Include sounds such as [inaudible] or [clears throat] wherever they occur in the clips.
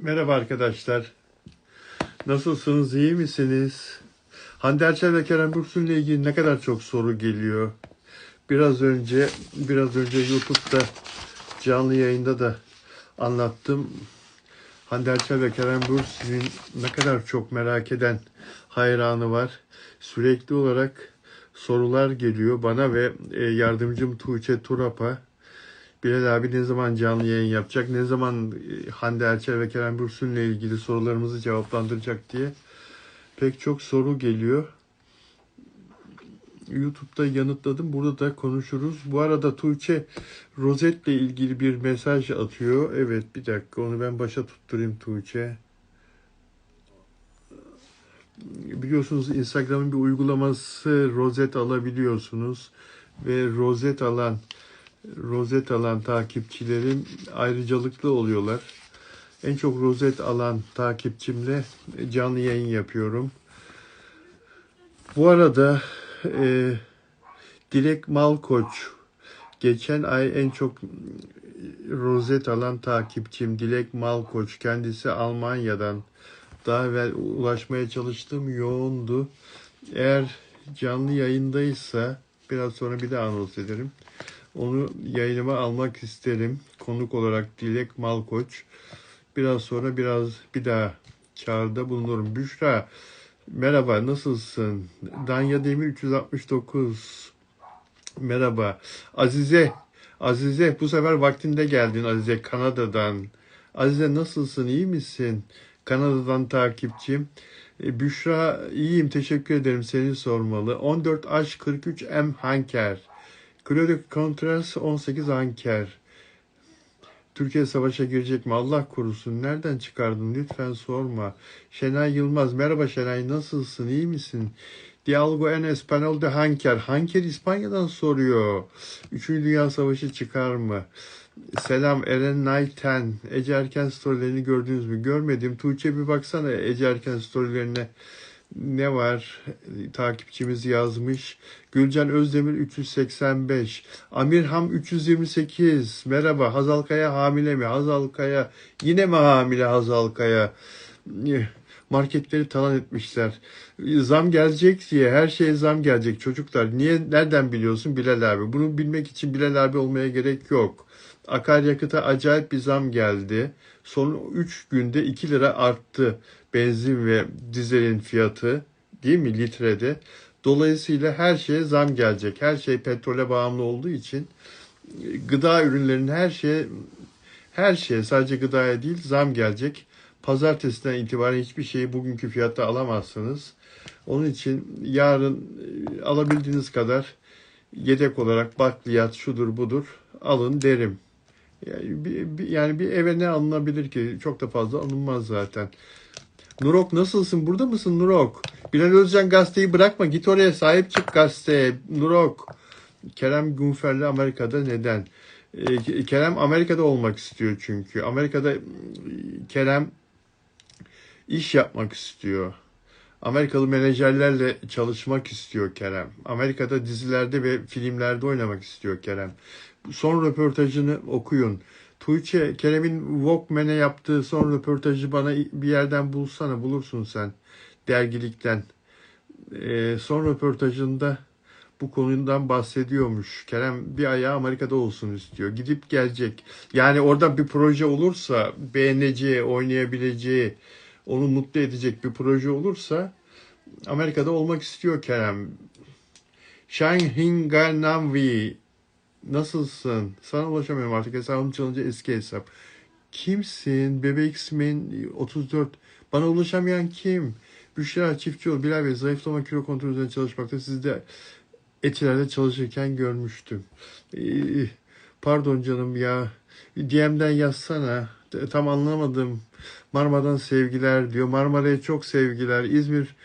Merhaba arkadaşlar. Nasılsınız? iyi misiniz? Hande Erçel ve Kerem Bürsin ile ilgili ne kadar çok soru geliyor. Biraz önce biraz önce YouTube'da canlı yayında da anlattım. Hande Erçel ve Kerem Bürsin'in ne kadar çok merak eden hayranı var. Sürekli olarak sorular geliyor bana ve e, yardımcım Tuğçe Turap'a. Bilal abi ne zaman canlı yayın yapacak, ne zaman e, Hande Erçel ve Kerem Bürsin'le ilgili sorularımızı cevaplandıracak diye pek çok soru geliyor. YouTube'da yanıtladım. Burada da konuşuruz. Bu arada Tuğçe Rozet'le ilgili bir mesaj atıyor. Evet bir dakika onu ben başa tutturayım Tuğçe. Biliyorsunuz Instagram'ın bir uygulaması rozet alabiliyorsunuz. Ve rozet alan rozet alan takipçilerim ayrıcalıklı oluyorlar. En çok rozet alan takipçimle canlı yayın yapıyorum. Bu arada e, Dilek Malkoç geçen ay en çok rozet alan takipçim Dilek Malkoç kendisi Almanya'dan daha evvel ulaşmaya çalıştığım yoğundu. Eğer canlı yayındaysa biraz sonra bir daha anons ederim. Onu yayınıma almak isterim. Konuk olarak Dilek Malkoç. Biraz sonra biraz bir daha çağrıda bulunurum. Büşra merhaba nasılsın? Danya Demir 369 merhaba. Azize Azize bu sefer vaktinde geldin Azize Kanada'dan. Azize nasılsın iyi misin? Kanada'dan takipçim. E, Büşra iyiyim teşekkür ederim seni sormalı. 14 Aş 43 M Hanker. Claude Contreras 18 Anker. Türkiye savaşa girecek mi? Allah korusun. Nereden çıkardın? Lütfen sorma. Şenay Yılmaz. Merhaba Şenay. Nasılsın? İyi misin? Dialgo en Espanol de Hanker. Hanker İspanya'dan soruyor. Üçüncü Dünya Savaşı çıkar mı? Selam Eren Nayten. Ece Erken storylerini gördünüz mü? Görmedim. Tuğçe bir baksana Ece Erken storylerine ne var? Takipçimiz yazmış. Gülcan Özdemir 385. Amirham 328. Merhaba. Hazal Kaya hamile mi? Hazal Kaya yine mi hamile Hazal Kaya? Marketleri talan etmişler. Zam gelecek diye her şeye zam gelecek çocuklar. Niye nereden biliyorsun Bilal abi? Bunu bilmek için Bilal abi olmaya gerek yok. Akaryakıta acayip bir zam geldi. Son 3 günde 2 lira arttı benzin ve dizelin fiyatı değil mi litrede. Dolayısıyla her şeye zam gelecek. Her şey petrole bağımlı olduğu için gıda ürünlerinin her şeye her şeye sadece gıdaya değil zam gelecek. Pazartesiden itibaren hiçbir şeyi bugünkü fiyatta alamazsınız. Onun için yarın e, alabildiğiniz kadar yedek olarak bakliyat şudur budur alın derim. Yani bir, bir, yani bir eve ne alınabilir ki? Çok da fazla alınmaz zaten. Nurok nasılsın? Burada mısın Nurok? Bilal Özcan gazeteyi bırakma. Git oraya sahip çık gazeteye. Nurok. Kerem Günfer'le Amerika'da neden? Ee, Kerem Amerika'da olmak istiyor çünkü. Amerika'da Kerem iş yapmak istiyor. Amerikalı menajerlerle çalışmak istiyor Kerem. Amerika'da dizilerde ve filmlerde oynamak istiyor Kerem. Son röportajını okuyun. Tuğçe, Kerem'in Walkman'e yaptığı son röportajı bana bir yerden bulsana, bulursun sen. Dergilikten. Ee, son röportajında bu konudan bahsediyormuş. Kerem bir ayağı Amerika'da olsun istiyor. Gidip gelecek. Yani orada bir proje olursa, beğeneceği, oynayabileceği, onu mutlu edecek bir proje olursa Amerika'da olmak istiyor Kerem. Shang Namwi nasılsın? Sana ulaşamıyorum artık hesabım çalınca eski hesap. Kimsin? Bebek X-Men 34. Bana ulaşamayan kim? Büşra Çiftçioğlu, Bilal Bey zayıflama kilo kontrolü üzerine çalışmakta. Sizi de etilerde çalışırken görmüştüm. Pardon canım ya. DM'den yazsana. Tam anlamadım. Marmara'dan sevgiler diyor. Marmara'ya çok sevgiler. İzmir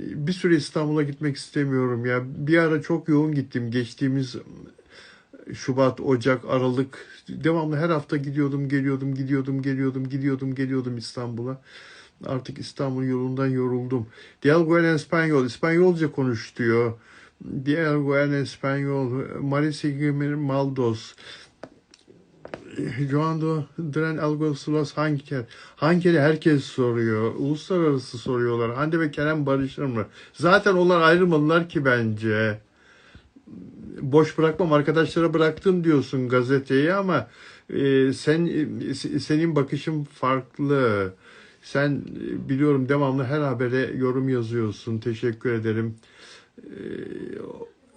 bir süre İstanbul'a gitmek istemiyorum ya. Bir ara çok yoğun gittim. Geçtiğimiz Şubat, Ocak, Aralık devamlı her hafta gidiyordum, geliyordum, gidiyordum, geliyordum, gidiyordum, geliyordum İstanbul'a. Artık İstanbul yolundan yoruldum. Dialgo en Espanyol, İspanyolca konuş diyor. Dialgo en Espanyol, Marisa Maldos. Joando Dren Algosulas Hanker. Hanker'i herkes soruyor. Uluslararası soruyorlar. Hande ve Kerem barışır mı? Zaten onlar ayrılmadılar ki bence. Boş bırakmam arkadaşlara bıraktım diyorsun gazeteyi ama e, sen e, senin bakışın farklı. Sen e, biliyorum devamlı her habere yorum yazıyorsun. Teşekkür ederim. E,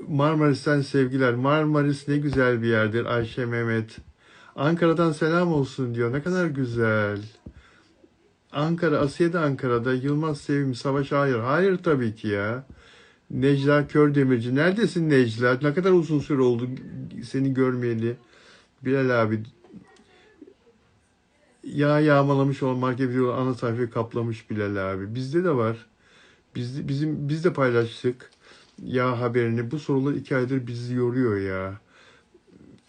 Marmaris'ten sevgiler. Marmaris ne güzel bir yerdir Ayşe Mehmet. Ankara'dan selam olsun diyor. Ne kadar güzel. Ankara, Asiye de Ankara'da. Yılmaz Sevim, Savaş Hayır. Hayır tabii ki ya. Necla Kördemirci. Neredesin Necla? Ne kadar uzun süre oldu seni görmeyeli. Bilal abi. Yağ yağmalamış olan market video ana sayfayı kaplamış Bilal abi. Bizde de var. Biz, bizim, biz de paylaştık yağ haberini. Bu sorular iki aydır bizi yoruyor ya.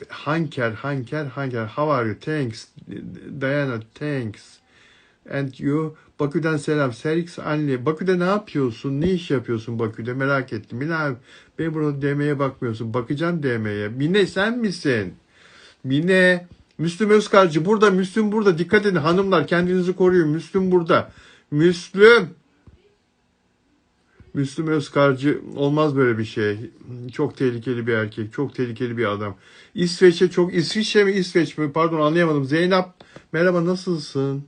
Hanker, Hanker, Hanker. How are you? Thanks. Diana, thanks. And you? Bakü'den selam. Serix anne. Bakü'de ne yapıyorsun? Ne iş yapıyorsun Bakü'de? Merak ettim. Mine abi, ben burada DM'ye bakmıyorsun. Bakacağım DM'ye. Mine sen misin? Mine. Müslüm Özkarcı burada. Müslüm burada. Dikkat edin hanımlar. Kendinizi koruyun. Müslüm burada. Müslüm. Müslüm Özkarcı olmaz böyle bir şey. Çok tehlikeli bir erkek, çok tehlikeli bir adam. İsveç'e çok İsviçre mi İsveç mi? Pardon anlayamadım. Zeynep merhaba nasılsın?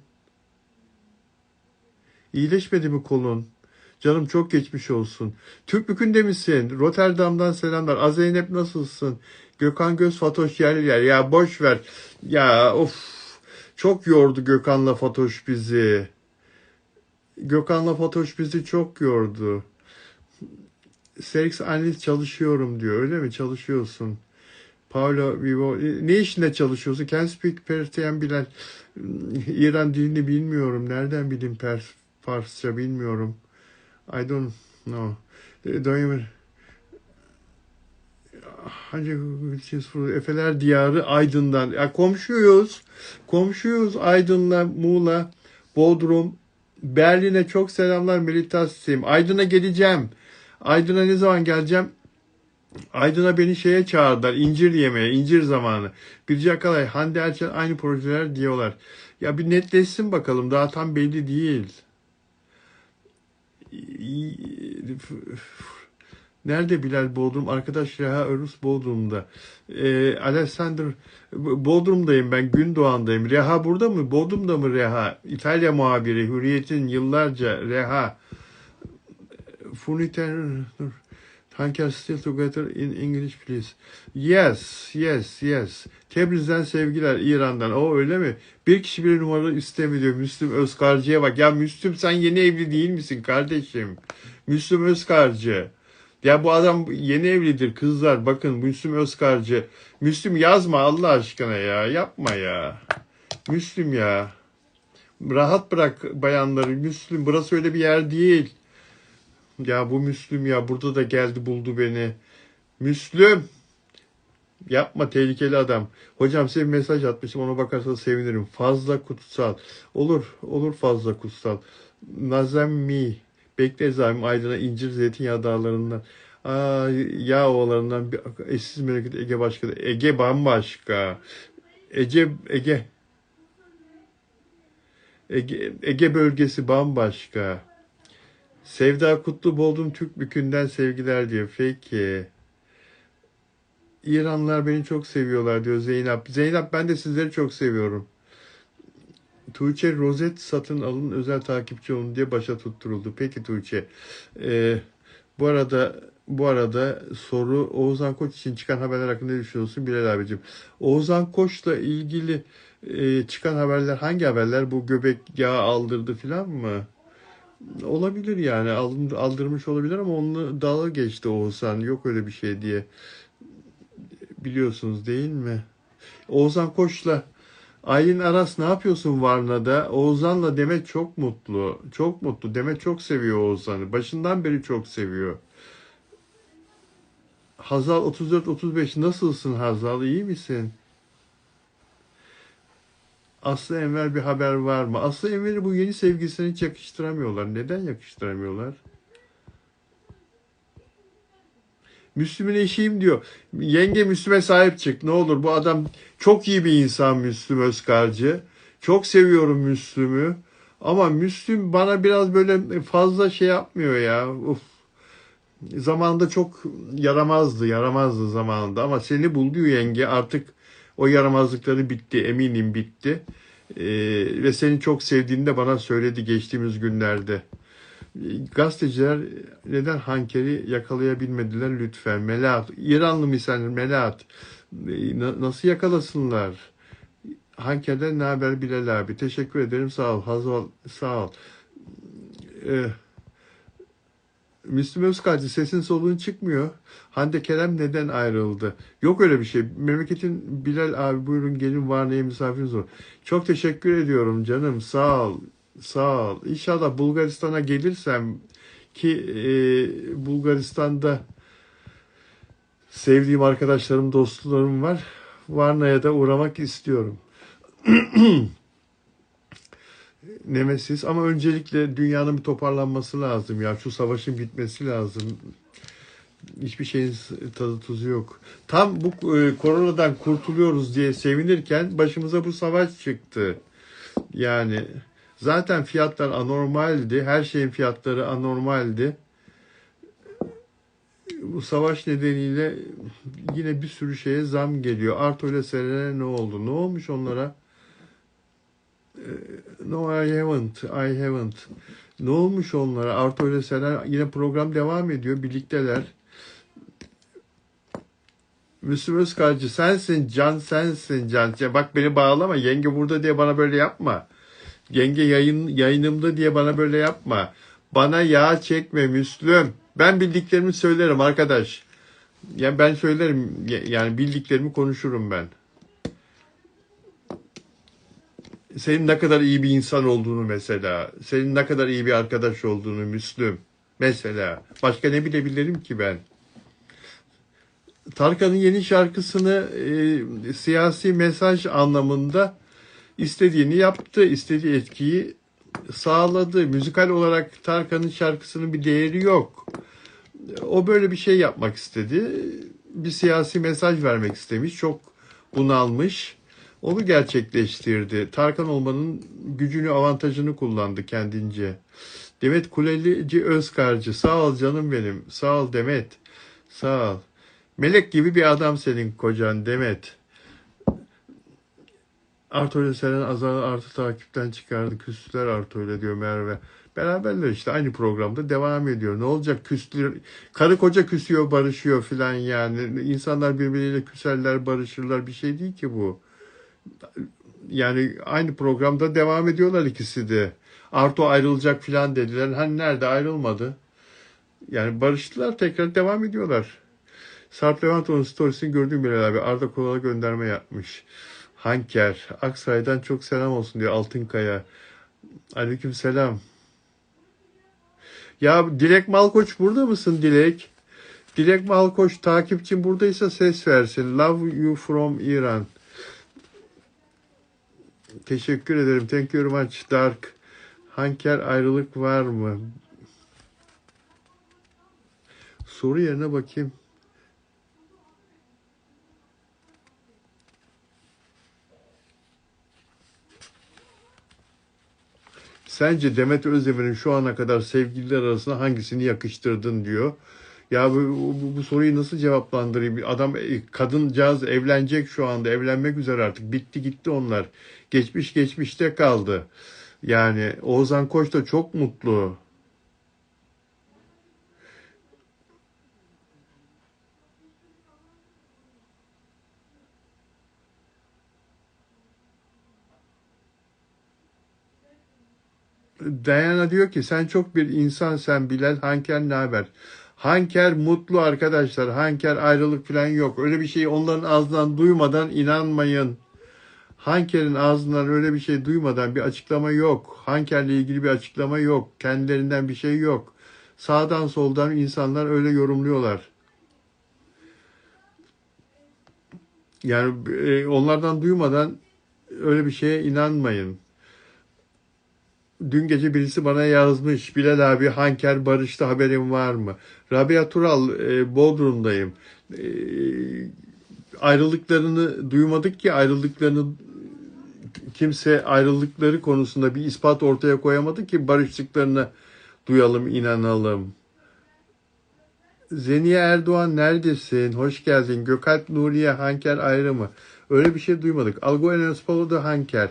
İyileşmedi mi kolun? Canım çok geçmiş olsun. Türkbükü'nde misin? Rotterdam'dan selamlar. Az Zeynep nasılsın? Gökhan Göz Fatoş yer yer. Ya boş ver. Ya of. Çok yordu Gökhan'la Fatoş bizi. Gökhan'la Fatoş bizi çok yordu. Serix analiz çalışıyorum diyor. Öyle mi? Çalışıyorsun. Paulo Vivo. Ne işinde çalışıyorsun? Can speak Persian bilen. İran dilini bilmiyorum. Nereden bileyim Pers, Farsça bilmiyorum. I don't know. Don't Hangi Efeler Diyarı Aydın'dan. Ya komşuyuz. Komşuyuz Aydın'la Muğla, Bodrum, Berlin'e çok selamlar Melitasim. Aydın'a geleceğim. Aydın'a ne zaman geleceğim? Aydın'a beni şeye çağırdılar. İncir yemeye, incir zamanı. Birce Akalay, Hande Erçel aynı projeler diyorlar. Ya bir netleşsin bakalım. Daha tam belli değil. Nerede Bilal Bodrum? Arkadaş Reha Örüs Bodrum'da. Ee, Alexander Bodrum'dayım ben. Gündoğan'dayım. Reha burada mı? Bodrum'da mı Reha? İtalya muhabiri. Hürriyet'in yıllarca Reha. Furniture Tanker still together in English please. Yes, yes, yes. Tebriz'den sevgiler İran'dan. O öyle mi? Bir kişi bir numara istemiyor. Müslüm Özkarcı'ya bak. Ya Müslüm sen yeni evli değil misin kardeşim? Müslüm Özkarcı. Ya bu adam yeni evlidir kızlar. Bakın Müslüm Özkarcı. Müslüm yazma Allah aşkına ya. Yapma ya. Müslüm ya. Rahat bırak bayanları. Müslüm burası öyle bir yer değil. Ya bu Müslüm ya burada da geldi buldu beni. Müslüm. Yapma tehlikeli adam. Hocam size bir mesaj atmışım ona bakarsanız sevinirim. Fazla kutsal. Olur olur fazla kutsal. Nazem mi. Bekleriz abim Aydın'a incir zeytinyağı dağlarından. Aa, yağ ovalarından bir eşsiz memleket Ege başka. Ege bambaşka. Ege, Ege. Ege, Ege bölgesi bambaşka. Sevda Kutlu Boldum Türk Bükü'nden sevgiler diyor. Peki. İranlılar beni çok seviyorlar diyor Zeynep. Zeynep ben de sizleri çok seviyorum. Tuğçe rozet satın alın özel takipçi olun diye başa tutturuldu. Peki Tuğçe. Ee, bu arada bu arada soru Oğuzhan Koç için çıkan haberler hakkında ne düşünüyorsun Bilal abicim? Oğuzhan Koç'la ilgili e, çıkan haberler hangi haberler? Bu göbek yağı aldırdı filan mı? Olabilir yani aldırmış olabilir ama onu dalga geçti Oğuzhan. Yok öyle bir şey diye. Biliyorsunuz değil mi? Oğuzhan Koç'la Aylin Aras ne yapıyorsun Varna'da? Oğuzhan'la Demet çok mutlu. Çok mutlu. Demet çok seviyor Oğuzhan'ı. Başından beri çok seviyor. Hazal 34-35 nasılsın Hazal? İyi misin? Aslı Enver bir haber var mı? Aslı Enver'i bu yeni sevgilisine hiç yakıştıramıyorlar. Neden yakıştıramıyorlar? Müslüm'ün diyor. Yenge Müslüm'e sahip çık ne olur. Bu adam çok iyi bir insan Müslüm Özkarcı. Çok seviyorum Müslüm'ü. Ama Müslüm bana biraz böyle fazla şey yapmıyor ya. Uf. Zamanında çok yaramazdı, yaramazdı zamanında. Ama seni buldu yenge artık o yaramazlıkları bitti, eminim bitti. Ee, ve seni çok sevdiğini de bana söyledi geçtiğimiz günlerde. Gazeteciler neden Hanker'i yakalayabilmediler lütfen? Melahat, İranlı misal Melahat. Na- Nasıl yakalasınlar? Hanker'den ne haber Bilal abi? Teşekkür ederim. Sağ ol. Hazal, sağ ol. Ee, Müslüm Özkalcı sesin soluğun çıkmıyor. Hande Kerem neden ayrıldı? Yok öyle bir şey. Memleketin Bilal abi buyurun gelin Varna'ya misafiriniz olun. Çok teşekkür ediyorum canım. Sağ ol. Sağ ol. İnşallah Bulgaristan'a gelirsem ki e, Bulgaristan'da sevdiğim arkadaşlarım, dostlarım var. Varna'ya da uğramak istiyorum. [clears throat] Nemesis ama öncelikle dünyanın bir toparlanması lazım ya. Şu savaşın bitmesi lazım. Hiçbir şeyin tadı tuzu yok. Tam bu e, koronadan kurtuluyoruz diye sevinirken başımıza bu savaş çıktı. Yani zaten fiyatlar anormaldi. Her şeyin fiyatları anormaldi. Bu savaş nedeniyle yine bir sürü şeye zam geliyor. Arto ile Serene ne oldu? Ne olmuş onlara? No I haven't. I haven't. Ne olmuş onlara? Arto ile Seren yine program devam ediyor. Birlikteler. Müslüm Özkalcı sensin can sensin can. Ya bak beni bağlama. Yenge burada diye bana böyle yapma. Yenge yayın yayınımda diye bana böyle yapma. Bana yağ çekme Müslüm. Ben bildiklerimi söylerim arkadaş. Ya ben söylerim yani bildiklerimi konuşurum ben. Senin ne kadar iyi bir insan olduğunu mesela, senin ne kadar iyi bir arkadaş olduğunu Müslüm mesela. Başka ne bilebilirim ki ben? Tarkan'ın yeni şarkısını e, siyasi mesaj anlamında istediğini yaptı, istediği etkiyi sağladı. Müzikal olarak Tarkan'ın şarkısının bir değeri yok. O böyle bir şey yapmak istedi. Bir siyasi mesaj vermek istemiş. Çok bunalmış. Onu gerçekleştirdi. Tarkan olmanın gücünü, avantajını kullandı kendince. Demet Kulelici Özkarcı. Sağ ol canım benim. Sağ ol Demet. Sağ ol. Melek gibi bir adam senin kocan Demet. Arto ile Seren Azar artı takipten çıkardı. Küstüler Arto ile diyor Merve. Beraberler işte aynı programda devam ediyor. Ne olacak küslüyor. Karı koca küsüyor barışıyor filan yani. İnsanlar birbiriyle küserler barışırlar bir şey değil ki bu yani aynı programda devam ediyorlar ikisi de. Arto ayrılacak filan dediler. Hani nerede ayrılmadı? Yani barıştılar tekrar devam ediyorlar. Sarp Levanto'nun storiesini gördüğüm Bilal abi. Arda Kolal'a gönderme yapmış. Hanker. Aksaray'dan çok selam olsun diyor Altınkaya. Aleyküm selam. Ya Dilek Malkoç burada mısın Dilek? Dilek Malkoç takipçim buradaysa ses versin. Love you from Iran. Teşekkür ederim. Thank you very much Dark. Hanker ayrılık var mı? Soru yerine bakayım. Sence Demet Özdemir'in şu ana kadar sevgililer arasında hangisini yakıştırdın diyor. Ya bu, bu, bu soruyu nasıl cevaplandırayım? Adam e, kadıncağız evlenecek şu anda. Evlenmek üzere artık. Bitti gitti onlar. Geçmiş geçmişte kaldı. Yani Oğuzhan Koç da çok mutlu. Diana diyor ki sen çok bir insan sen Bilal Hanker ne haber? Hanker mutlu arkadaşlar. Hanker ayrılık falan yok. Öyle bir şey onların ağzından duymadan inanmayın. Hanker'in ağzından öyle bir şey duymadan bir açıklama yok. Hanker'le ilgili bir açıklama yok. Kendilerinden bir şey yok. Sağdan soldan insanlar öyle yorumluyorlar. Yani e, onlardan duymadan öyle bir şeye inanmayın. Dün gece birisi bana yazmış. Bilal abi Hanker barıştı haberin var mı? Rabia Tural e, Bodrum'dayım. E, ayrılıklarını duymadık ki ayrılıklarını kimse ayrılıkları konusunda bir ispat ortaya koyamadı ki barıştıklarını duyalım, inanalım. Zeniye Erdoğan neredesin? Hoş geldin. Gökalp Nuriye Hanker ayrı mı? Öyle bir şey duymadık. Algo Enes Hanker.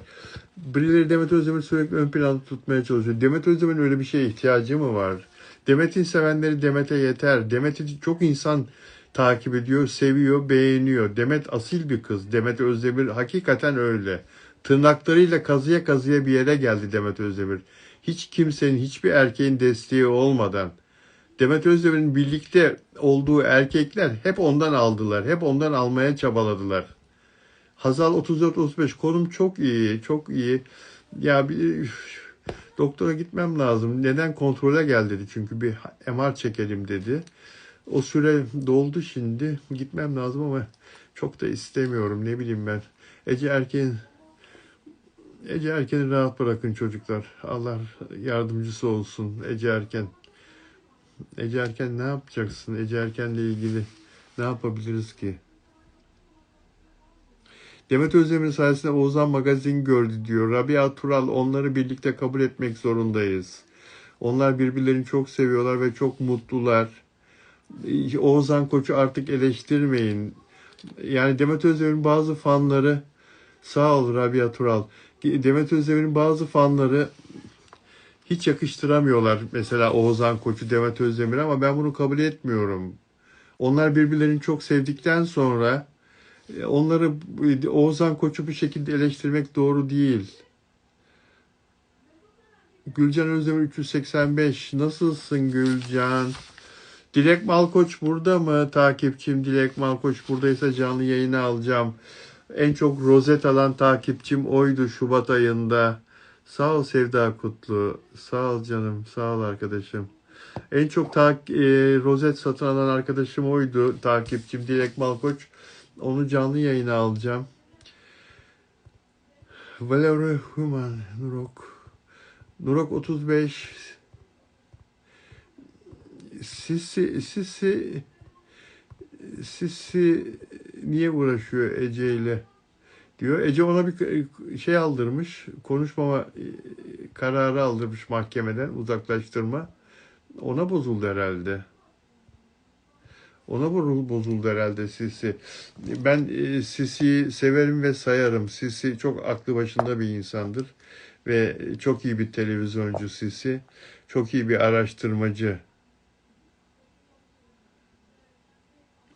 Birileri Demet Özdemir sürekli ön planda tutmaya çalışıyor. Demet Özdemir'in öyle bir şeye ihtiyacı mı var? Demet'in sevenleri Demet'e yeter. Demet'i çok insan takip ediyor, seviyor, beğeniyor. Demet asil bir kız. Demet Özdemir hakikaten öyle. Tırnaklarıyla kazıya kazıya bir yere geldi Demet Özdemir. Hiç kimsenin, hiçbir erkeğin desteği olmadan. Demet Özdemir'in birlikte olduğu erkekler hep ondan aldılar. Hep ondan almaya çabaladılar. Hazal 34-35 konum çok iyi, çok iyi. Ya bir doktora gitmem lazım. Neden kontrole gel dedi çünkü bir MR çekelim dedi. O süre doldu şimdi. Gitmem lazım ama çok da istemiyorum. Ne bileyim ben. Ece Erken Ece Erken'i rahat bırakın çocuklar. Allah yardımcısı olsun Ece Erken. Ece Erken ne yapacaksın? Ece Erken'le ilgili ne yapabiliriz ki? Demet Özdemir sayesinde Oğuzhan magazin gördü diyor. Rabia Tural onları birlikte kabul etmek zorundayız. Onlar birbirlerini çok seviyorlar ve çok mutlular. Oğuzhan Koç'u artık eleştirmeyin. Yani Demet Özdemir'in bazı fanları sağ ol Rabia Tural. Demet Özdemir'in bazı fanları hiç yakıştıramıyorlar mesela Oğuzhan Koç'u Demet Özdemir ama ben bunu kabul etmiyorum. Onlar birbirlerini çok sevdikten sonra onları Oğuzhan Koç'u bu şekilde eleştirmek doğru değil. Gülcan Özdemir 385. Nasılsın Gülcan? Dilek Malkoç burada mı? Takipçim Dilek Malkoç buradaysa canlı yayını alacağım. En çok rozet alan takipçim oydu Şubat ayında. Sağ ol Sevda Kutlu. Sağ ol canım. Sağ ol arkadaşım. En çok ta- e, rozet satın alan arkadaşım oydu. Takipçim Dilek Malkoç. Onu canlı yayına alacağım. Valerie Human Nurok. Nurok 35. Sisi, Sisi, Sisi niye uğraşıyor Ece ile? diyor. Ece ona bir şey aldırmış, konuşmama kararı aldırmış mahkemeden uzaklaştırma. Ona bozuldu herhalde. Ona bozuldu herhalde Sisi. Ben e, Sisi'yi severim ve sayarım. Sisi çok aklı başında bir insandır. Ve çok iyi bir televizyoncu Sisi. Çok iyi bir araştırmacı.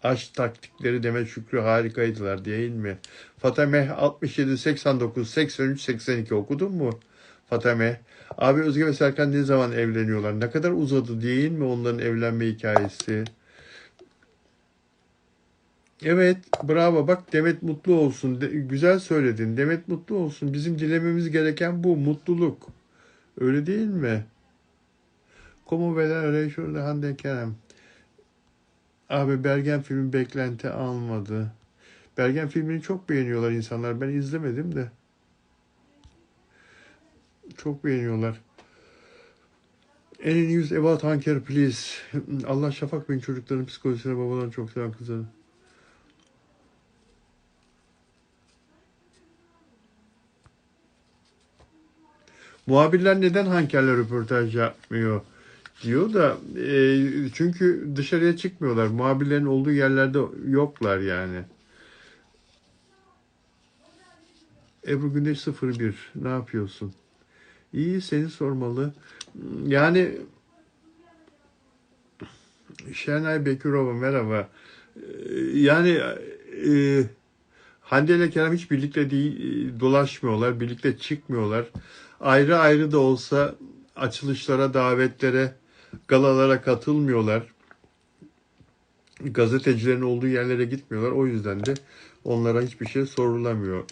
Aşk taktikleri Demet Şükrü harikaydılar değil mi? Fatame 67, 89, 83, 82 okudun mu? Fatame. Abi Özge ve Serkan ne zaman evleniyorlar? Ne kadar uzadı değil mi onların evlenme hikayesi? Evet, bravo. Bak Demet mutlu olsun. De, güzel söyledin. Demet mutlu olsun. Bizim dilememiz gereken bu mutluluk. Öyle değil mi? Como veler Reyşur'la Hande Kerem. Abi Bergen filmi beklenti almadı. Bergen filmini çok beğeniyorlar insanlar. Ben izlemedim de. Çok beğeniyorlar. Any news about Hanker please. Allah Şafak Bey'in çocukların psikolojisine babadan çok selam kızları. Muhabirler neden Hanker'le röportaj yapmıyor diyor da e, çünkü dışarıya çıkmıyorlar. Muhabirlerin olduğu yerlerde yoklar yani. Ebru Güneş 01 ne yapıyorsun? İyi seni sormalı. Yani Şenay Bekirova merhaba. Yani e, Hande ile Kerem hiç birlikte değil, dolaşmıyorlar, birlikte çıkmıyorlar. Ayrı ayrı da olsa açılışlara, davetlere, galalara katılmıyorlar. Gazetecilerin olduğu yerlere gitmiyorlar. O yüzden de onlara hiçbir şey sorulamıyor.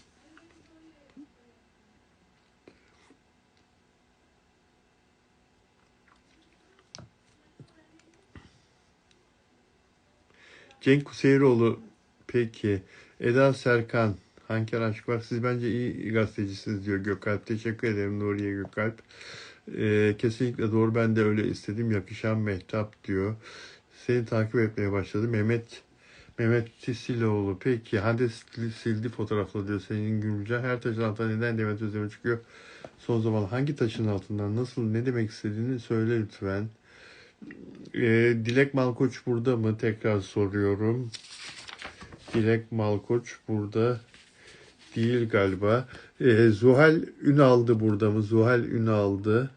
Cenk Kuseyroğlu peki. Eda Serkan Hanker aşk var. Siz bence iyi gazetecisiniz diyor Gökalp. Teşekkür ederim Nuriye Gökalp. Ee, kesinlikle doğru. Ben de öyle istedim. Yakışan Mehtap diyor. Seni takip etmeye başladı. Mehmet Mehmet Tisiloğlu. Peki Hande sildi fotoğrafla diyor senin Gülcan. Her taşın altından neden Demet Özdemir çıkıyor? Son zaman hangi taşın altından nasıl ne demek istediğini söyle lütfen. Ee, Dilek Malkoç burada mı? Tekrar soruyorum. Dilek Malkoç burada değil galiba. Ee, Zuhal Ünal'dı burada mı? Zuhal Ünal'dı.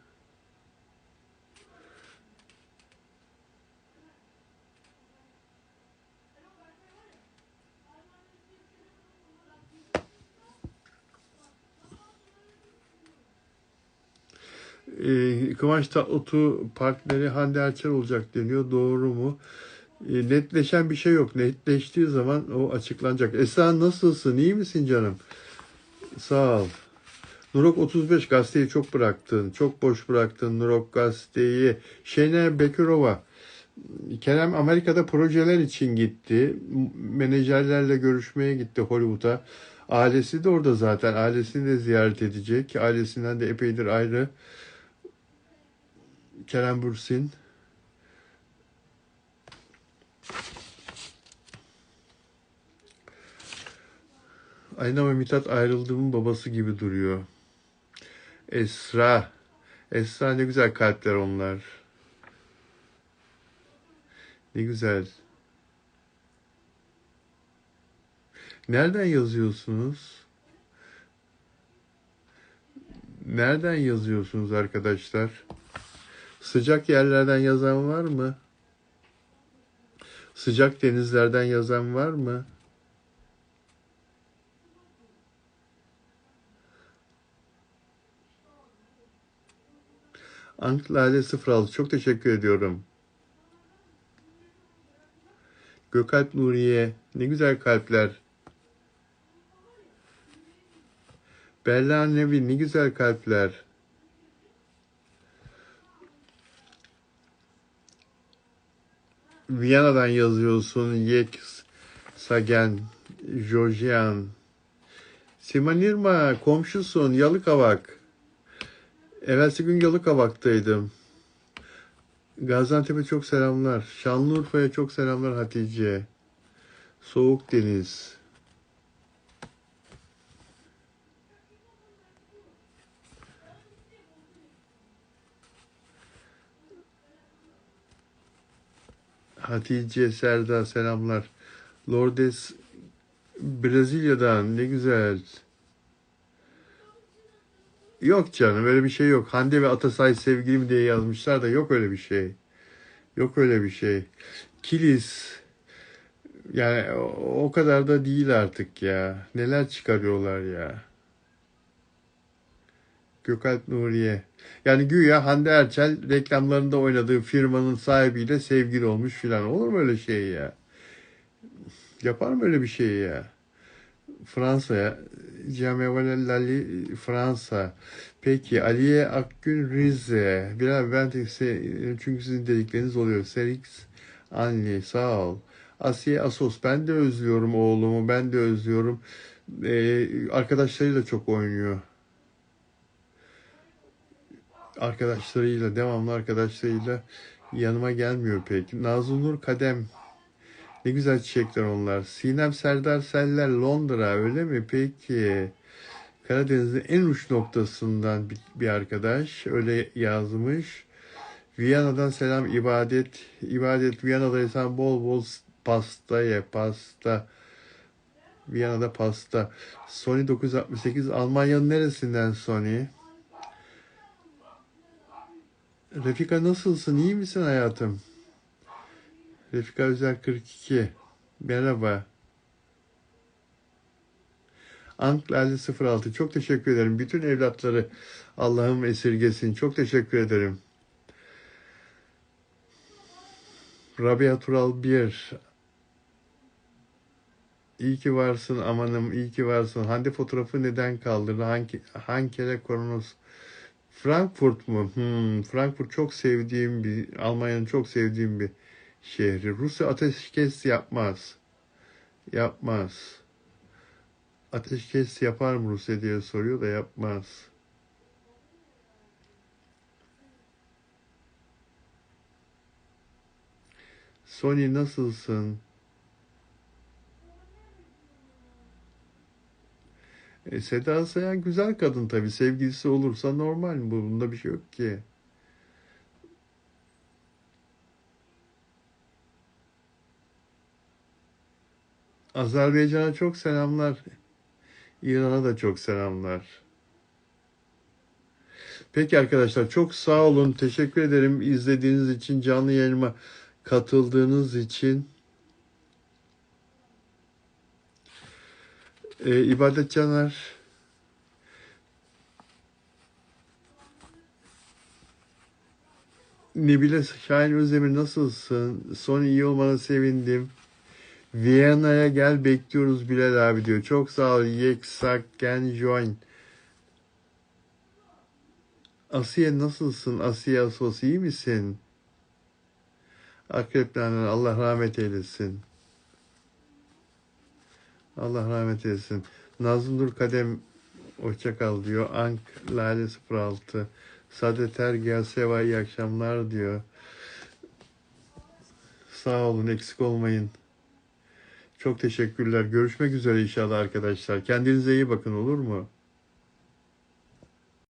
Ee, Kıvanç Tatlıtuğ partileri Hande Erçel olacak deniyor. Doğru mu? E, netleşen bir şey yok. Netleştiği zaman o açıklanacak. Esra nasılsın? İyi misin canım? Sağ ol. Nurok 35 gazeteyi çok bıraktın. Çok boş bıraktın Nurok gazeteyi. Şener Bekirova. Kerem Amerika'da projeler için gitti. Menajerlerle görüşmeye gitti Hollywood'a. Ailesi de orada zaten. Ailesini de ziyaret edecek. Ailesinden de epeydir ayrı. Kerem Bürsin. Ayna ve Mithat ayrıldığımın babası gibi duruyor. Esra. Esra ne güzel kalpler onlar. Ne güzel. Nereden yazıyorsunuz? Nereden yazıyorsunuz arkadaşlar? Sıcak yerlerden yazan var mı? Sıcak denizlerden yazan var mı? Anklade 06 çok teşekkür ediyorum. Gökalp Nuriye ne güzel kalpler. Bella Nevi ne güzel kalpler. Viyana'dan yazıyorsun. Yek Sagen, Jojian. Simanirma komşusun Yalıkavak. Evvelsi gün Yalıkavak'taydım. Gaziantep'e çok selamlar. Şanlıurfa'ya çok selamlar Hatice. Soğuk Deniz. Hatice Serda selamlar. Lourdes Brezilya'dan ne güzel. Yok canım öyle bir şey yok. Hande ve Atasay sevgilim diye yazmışlar da yok öyle bir şey. Yok öyle bir şey. Kilis yani o, kadar da değil artık ya. Neler çıkarıyorlar ya. Gökalp Nuriye. Yani güya Hande Erçel reklamlarında oynadığı firmanın sahibiyle sevgili olmuş filan. Olur mu öyle şey ya? Yapar mı öyle bir şey ya? Fransa'ya. Camiavalali Fransa. Peki Aliye Akgün Rize. Bilal de çünkü sizin dedikleriniz oluyor. Serix Anli sağ ol. Asiye Asos ben de özlüyorum oğlumu. Ben de özlüyorum. Ee, arkadaşlarıyla çok oynuyor arkadaşlarıyla, devamlı arkadaşlarıyla yanıma gelmiyor pek. Nazlı Kadem, ne güzel çiçekler onlar. Sinem Serdar Seller Londra öyle mi? Peki. Karadeniz'in en uç noktasından bir, arkadaş öyle yazmış. Viyana'dan selam ibadet. İbadet Viyana'daysan bol bol pasta ye pasta. Viyana'da pasta. Sony 968 Almanya'nın neresinden Sony? Refika nasılsın? İyi misin hayatım? Refika Özel 42. Merhaba. Ankla 06. Çok teşekkür ederim. Bütün evlatları Allah'ım esirgesin. Çok teşekkür ederim. Rabia Tural 1. İyi ki varsın amanım, iyi ki varsın. Hande fotoğrafı neden kaldırdı? Hangi, Hankele Koronos Frankfurt mu? Hmm, Frankfurt çok sevdiğim bir, Almanya'nın çok sevdiğim bir şehri. Rusya ateşkes yapmaz. Yapmaz. Ateşkes yapar mı Rusya diye soruyor da yapmaz. Sony nasılsın? E, Seda Sayan güzel kadın tabii. Sevgilisi olursa normal? Bunda bir şey yok ki. Azerbaycan'a çok selamlar. İran'a da çok selamlar. Peki arkadaşlar çok sağ olun. Teşekkür ederim izlediğiniz için, canlı yayınıma katıldığınız için. Ee, İbadet Caner. Nebile Şahin Özdemir nasılsın? Son iyi olmana sevindim. Viyana'ya gel bekliyoruz Bilal abi diyor. Çok sağ ol. Yeksaken join. Asiye nasılsın? Asiye Asos iyi misin? Akreplerden Allah rahmet eylesin. Allah rahmet eylesin. Nazım Nur Kadem hoşça kal diyor. Ank Lale 06. Saadet Ergel Seva iyi akşamlar diyor. Sağ olun eksik olmayın. Çok teşekkürler. Görüşmek üzere inşallah arkadaşlar. Kendinize iyi bakın olur mu?